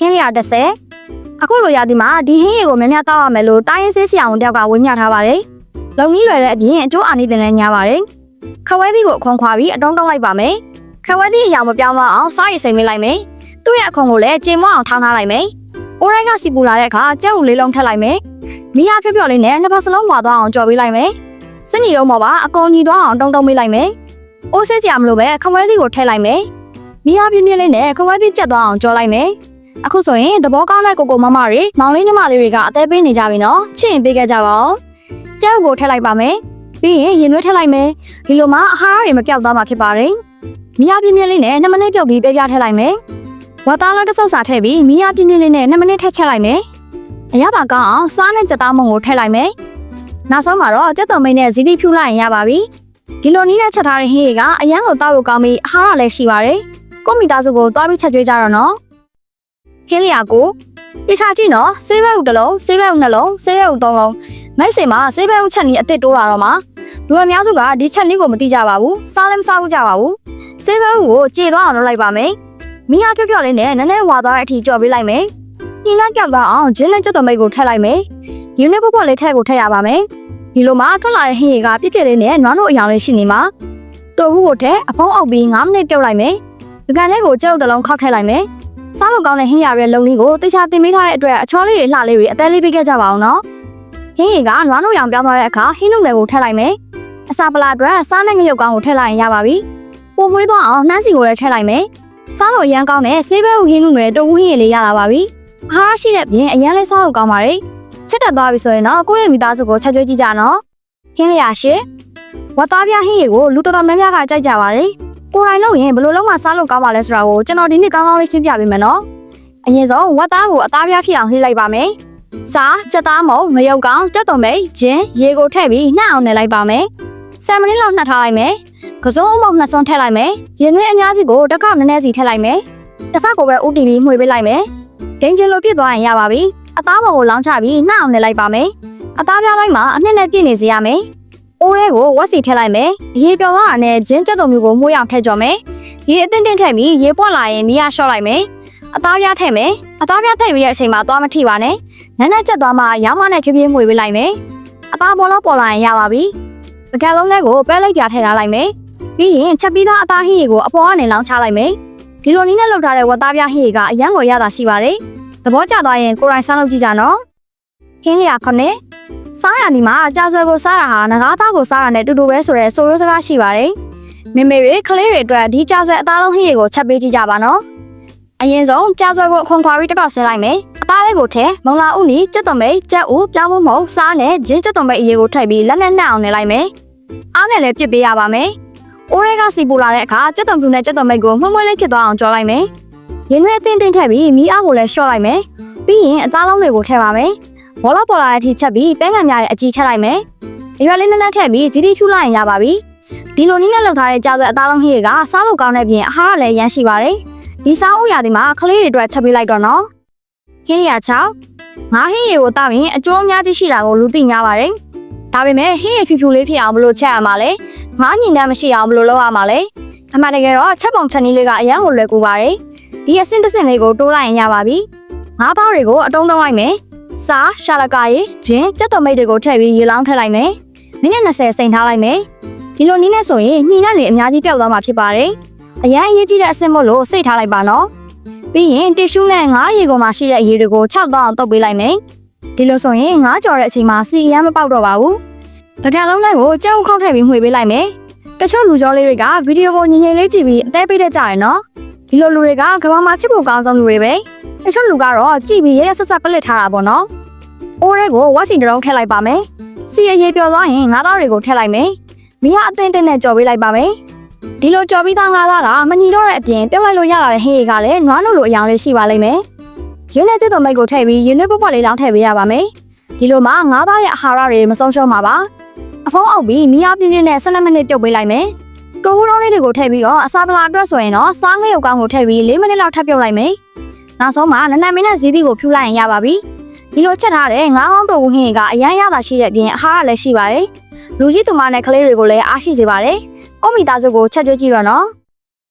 ခင်းလျာ30အခုလိုရသည်မှာဒီဟင်းရည်ကိုများများတောက်ရမယ်လို့တိုင်းရင်းဆေးဆရာဝန်တယောက်ကဝေမျှထားပါတယ်လုံကြီးလွယ်တဲ့အပြင်အကျိုးအာနိသင်လည်းများပါတယ်ခဝဲသီးကိုအခွန်ခွာပြီးအတုံးတုံးလိုက်ပါမယ်ခဝဲသီးအရာမပြောင်းမအောင်စားရည်စိမ်မိလိုက်မယ်သူ့ရဲ့အခွန်ကိုလည်းကြေမွအောင်ထောင်းထားလိုက်မယ်အိုးရိုက်ကစီပူလာတဲ့အခါကြက်ဥလေးလုံးထည့်လိုက်မယ်မီးအားဖြော့ဖြော့လေးနဲ့နှစ်ဖက်စလုံးဝါသွားအောင်ကြော်ပေးလိုက်မယ်စနီတော့မပါအကုန်ညီသွားအောင်တုံးတုံးပေးလိုက်မယ်အိုးဆဲစရာမလိုပဲခဝဲသီးကိုထည့်လိုက်မယ်မီးအားပြင်းပြင်းလေးနဲ့ခဝဲသီးကြက်သွားအောင်ကြော်လိုက်မယ် အခုဆိုရင်သဘောကောင်းတဲ့ကိုကိုမမတွေမောင်လေးညီမလေးတွေကအသေးပေးနေကြပြီနော်ချစ်ရင်ပေးခဲ့ကြပါဦးကြက်ဥကိုထည့်လိုက်ပါမယ်ပြီးရင်ရင်နွေးထည့်လိုက်မယ်ဒီလိုမှအဟာရတွေမပြောက်သွားမှာဖြစ်ပါတယ်မီးအားပြင်းပြင်းလေးနဲ့2မိနစ်ပြုတ်ပြီးပြပြထည့်လိုက်မယ်ဝါသားလေးတစ်စုပ်စာထည့်ပြီးမီးအားပြင်းပြင်းလေးနဲ့2မိနစ်ထည့်ချက်လိုက်မယ်အရသာကောင်းအောင်စားနဲ့ကြက်သားမုံကိုထည့်လိုက်မယ်နောက်ဆုံးမှာတော့ကြက်သွန်မိတ်နဲ့ဇီတိဖြူလိုက်ရင်ရပါပြီဒီလိုနည်းနဲ့ချက်ထားတဲ့ဟင်းတွေကအရန်ကိုတောက်ဖို့ကောင်းပြီးအဟာရလည်းရှိပါတယ်ကိုမိသားစုကိုတွားပြီးချက်ကျွေးကြတော့နော် ဟင်းလျာကိုပြချကြည့်နော်ဆေးဘက်ဥတစ်လုံးဆေးဘက်ဥနှလုံးဆေးဘက်ဥသုံးလုံးမိုက်စင်မှာဆေးဘက်ဥချက်နီးအစ်စ်တိုးလာတော့မှာလူအများစုကဒီချက်နီးကိုမသိကြပါဘူးစားလည်းမစားဘူးကြပါဘူးဆေးဘက်ဥကိုကြေသွားအောင်လုပ်လိုက်ပါမယ်မီးအားဖြော့ဖြော့လေးနဲ့နည်းနည်းဝါသွားတဲ့အထိကြော်ပေးလိုက်မယ်ညှိနှိုင်းပြောက်သွားအောင်ဂျင်းနဲ့ကြက်သွန်မိတ်ကိုထည့်လိုက်မယ်ယူနစ်ပေါ့ပေါ့လေးထည့်ကိုထည့်ရပါမယ်ဒီလိုမှထွက်လာတဲ့ဟင်းတွေကပြည့်ပြည့်လေးနဲ့နွားတို့အယောင်လေးရှိနေမှာတော်ဘူးကိုထည့်အဖုံးအောက်ပြီး9မိနစ်ပြုတ်လိုက်မယ်ဒီကန်လေးကိုကြက်ဥတစ်လုံးခောက်ထည့်လိုက်မယ် စားလို့ကောင်းတဲ့ဟင်းရရဲ့လုံလေးကိုတေချာတင်ပေးထားတဲ့အတွက်အချောလေးတွေလှလေးတွေအသေးလေးပေးခဲ့ကြပါအောင်နော်ဟင်းရီကနွားတို့ရောင်ပြောင်းသွားတဲ့အခါဟင်းနုနယ်ကိုထည့်လိုက်မယ်အစာပလာအတွက်စားနဲ့ငရုတ်ကောင်းကိုထည့်လိုက်ရင်ရပါပြီပုံမွေးသွားအောင်နှမ်းစီကိုလည်းထည့်လိုက်မယ်စားလို့အရန်ကောင်းတဲ့ဆေးဘဲဟင်းနုနယ်တူဟင်းရည်လေးရလာပါပြီအဟာရရှိတဲ့ပြင်အရန်လေးစားလို့ကောင်းပါတယ်ချက်တက်သွားပြီဆိုရင်တော့ကိုယ့်ရဲ့မိသားစုကိုချက်ကျွေးကြည့်ကြနော်ဟင်းလျာရှင်းဝတ်သားပြဟင်းရည်ကိုလူတော်တော်များများကကြိုက်ကြပါတယ် ကိုယ်တိုင်လုပ်ရင်ဘယ်လိုလုပ်မှစားလို့ကောင်းပါလဲဆိုတာကိုကျွန်တော်ဒီနေ့ကောင်းကောင်းလေးရှင်းပြပေးမယ်နော်အရင်ဆုံးဝတ်သားကိုအသားပြဖြစ်အောင်လှိလိုက်ပါမယ်စားကြက်သားမုံငရုတ်ကောင်တက်တော်မိတ်ဂျင်းရေကိုထည့်ပြီးနှံ့အောင်နယ်လိုက်ပါမယ်10မိနစ်လောက်နှက်ထားလိုက်မယ်ကစုံအုံမောက်နှစ်စွန်းထည့်လိုက်မယ်ရင်သွေးအများကြီးကိုတစ်ခေါက်နည်းနည်းစီထည့်လိုက်မယ်တစ်ခါကိုပဲဥတီပြီးမှွေပေးလိုက်မယ်ဒင်းချင်းလိုပြစ်သွားရင်ရပါပြီအသားပေါ်ကိုလောင်းချပြီးနှံ့အောင်နယ်လိုက်ပါမယ်အသားပြလိုက်မှာအနှစ်နဲ့ပြည့်နေစေရမယ် အိုးရဲကိုဝက်စီထည့်လိုက်မယ်။ရေပြော်သွားတာနဲ့ဂျင်းကြက်တုံမျိုးကိုမှုအောင်ထည့်ကြော်မယ်။ရေအတင်းတင်းထည့်ပြီးရေပွက်လာရင်မီးရလျှော့လိုက်မယ်။အသားပြားထည့်မယ်။အသားပြားထည့်ပြီးတဲ့အချိန်မှာသွားမထိပါနဲ့။နက်နက်ကြက်သွားမှရောင်းမနဲ့ဖြည်းဖြည်းငွေပေးလိုက်မယ်။အသားပေါ်တော့ပေါ်လာရင်ရပါပြီ။ပကံလုံးလေးကိုပဲလိုက်ပြားထည့်ထားလိုက်မယ်။ပြီးရင်ချက်ပြီးသားအသားဟင်းရီကိုအပေါ်ကနေလောင်းချလိုက်မယ်။ဒီလိုနည်းနဲ့လုပ်ထားတဲ့ဝတ်သားပြားဟင်းရီကအရန်ကိုရတာရှိပါတယ်။သဘောကျသွားရင်ကိုယ်တိုင်စားလုပ်ကြည့်ကြနော်။ခင်းလျာခုနှ စ်စားရနေမှာကြာဆွဲကိုစားတာဟာငကားသားကိုစားတာနဲ့တူတူပဲဆိုတဲ့ဆိုရိုးစကားရှိပါတယ်။မေမေတွေကလေးတွေအတွက်ဒီကြာဆွဲအသားလုံးဟင်းတွေကိုချက်ပေးကြည့်ကြပါနော်။အရင်ဆုံးကြာဆွဲကိုအခွန်ခွာပြီးတစ်ပေါက်ဆဲလိုက်မယ်။အသားလေးကိုထဲမုံလာဥနီကြက်သွန်မိတ်ကြက်ဥပြောင်းမမုံစားနဲ့ဂျင်းကြက်သွန်မိတ်အရေကိုထည့်ပြီးလက်နဲ့နှက်အောင်နေလိုက်မယ်။အားနဲ့လည်းပြစ်ပေးရပါမယ်။အိုးတွေကစီပူလာတဲ့အခါကြက်သွန်ပြူနဲ့ကြက်သွန်မိတ်ကိုမှုံမွှဲလေးဖြစ်သွားအောင်ကြော်လိုက်မယ်။ရင်ရွက်အတင်းတင်းထည့်ပြီးမီးအားကိုလည်းလျှော့လိုက်မယ်။ပြီးရင်အသားလုံးတွေကိုထည့်ပါမယ်။ ဘောလပေါ်လာတဲ့အထိချက်ပြီးပဲငံများရဲ့အကြီးထည့်လိုက်မယ်။ရွက်လေးနက်နက်ထည့်ပြီးဂျီတီဖြူလိုက်ရင်ရပါပြီ။ဒီလိုနည်းနဲ့လုပ်ထားတဲ့ကြောက်တဲ့အသားလုံးဟင်းတွေကစားလို့ကောင်းတဲ့ပြင်အဟာရလည်းရမ်းရှိပါတယ်။ဒီစားဥရာဒီမှာကလေးတွေအတွက်ချက်ပေးလိုက်တော့နော်။ဟင်းရ6ငါးဟင်းရကိုတောက်ရင်အကျိုးအများကြီးရှိတာကိုလူသိများပါတယ်။ဒါပေမဲ့ဟင်းရဖြူဖြူလေးဖြစ်အောင်ဘယ်လိုချက်ရမှာလဲ။ငါးညင်တမ်းမရှိအောင်ဘယ်လိုလုပ်ရမှာလဲ။အမှန်တကယ်တော့ချက်ပုံချက်နည်းလေးကအရန်ကိုလွယ်ကူပါတယ်။ဒီအဆင့်တစ်ဆင့်လေးကိုတိုးလိုက်ရင်ရပါပြီ။ငါးပေါင်းတွေကိုအတုံးတုံးလိုက်မယ်။ စားရှာလကာရီဂျင်းကြက်တော်မိတ်တွေကိုထည့်ပြီးရေလောင်းထည့်လိုက်မယ်။မိနစ်20စိန်ထားလိုက်မယ်။ဒီလိုနည်းနဲ့ဆိုရင်ညှိနှံ့တွေအများကြီးပျောက်သွားမှာဖြစ်ပါတယ်။အရန်အရေးကြီးတဲ့အဆင့်မို့လို့စိတ်ထားလိုက်ပါနော်။ပြီးရင်တီရှူးနဲ့ငါးရေကုန်မှာရှိတဲ့အရေတွေကို၆တောင်းတုပ်ပေးလိုက်မယ်။ဒီလိုဆိုရင်ငါးကြော်တဲ့အချိန်မှာစီအရန်မပေါက်တော့ပါဘူး။ပကံလုံးလိုက်ကိုကြောက်ခောက်ထည့်ပြီးမှွေပေးလိုက်မယ်။တချို့လူကြောလေးတွေကဗီဒီယိုကိုငငယ်လေးကြည့်ပြီးအသေးပေးတတ်ကြရနော်။ဒီလိုလူတွေကကမ္ဘာမှာချစ်ဖို့ကောင်းဆုံးလူတွေပဲ။တချို့လူကတော့ကြည့်ပြီးရရဆက်ဆက်ပလစ်ထားတာပေါ့နော်။ အိုးရဲကိုဝက်စီတရုံးထည့်လိုက်ပါမယ်။စီအရေးပြောသွားရင်ငါးသားတွေကိုထည့်လိုက်မယ်။မီးကအသင်းတင်းနဲ့ကြော်ပေးလိုက်ပါမယ်။ဒီလိုကြော်ပြီးသားငါးသားကမညီတော့တဲ့အပြင်ပြုတ်လိုက်လို့ရလာတဲ့ဟင်းရီကလည်းနွားနို့လိုအယောင်လေးရှိပါလိမ့်မယ်။ရင်းနဲ့တစ်တော်မိတ်ကိုထည့်ပြီးရင်းနှွေးပုတ်ပွက်လေးလောင်းထည့်ပေးရပါမယ်။ဒီလိုမှငါးသားရဲ့အာဟာရတွေမဆုံးရှုံးပါပါ။အဖုံးအောက်ပြီးမီးအားပြင်းပြင်းနဲ့12မိနစ်ပြုတ်ပေးလိုက်မယ်။တိုးဘူးတောင်းလေးတွေကိုထည့်ပြီးတော့အစာပလာအတွက်ဆိုရင်တော့စားငရုတ်ကောင်းကိုထည့်ပြီး4မိနစ်လောက်ထပ်ပြုတ်လိုက်မယ်။နောက်ဆုံးမှနနမင်းနဲ့ဇီးသီးကိုဖြူလိုက်ရင်ရပါပြီ။ ဒီလိုချက်ထားတဲ့ငါးကောင်းတိုးဘူးဟင်းကအရန်ရတာရှိတဲ့အပြင်အာဟာရလည်းရှိပါတယ်။လူကြီးသူမနဲ့ကလေးတွေကိုလည်းအားရှိစေပါတယ်။အုံမီသားစုကိုချက်ကျွေးကြည့်တော့နော်။